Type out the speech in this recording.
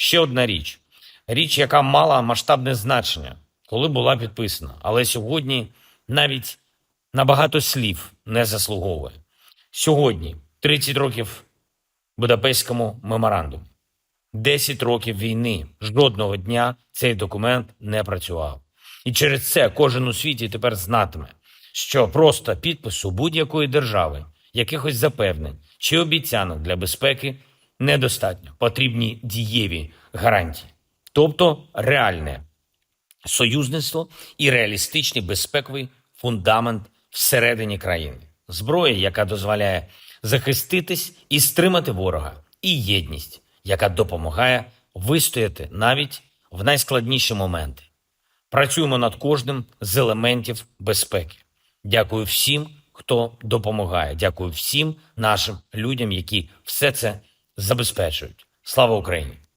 Ще одна річ. Річ, яка мала масштабне значення, коли була підписана, але сьогодні навіть на багато слів не заслуговує. Сьогодні 30 років Будапештському меморандуму. 10 років війни. Жодного дня цей документ не працював. І через це кожен у світі тепер знатиме, що просто підпису будь-якої держави, якихось запевнень чи обіцянок для безпеки недостатньо. Потрібні дієві гарантії, тобто реальне союзництво і реалістичний безпековий фундамент всередині країни, зброя, яка дозволяє захиститись і стримати ворога, і єдність, яка допомагає вистояти навіть в найскладніші моменти. Працюємо над кожним з елементів безпеки. Дякую всім, хто допомагає. Дякую всім нашим людям, які все це забезпечують. Слава Україні!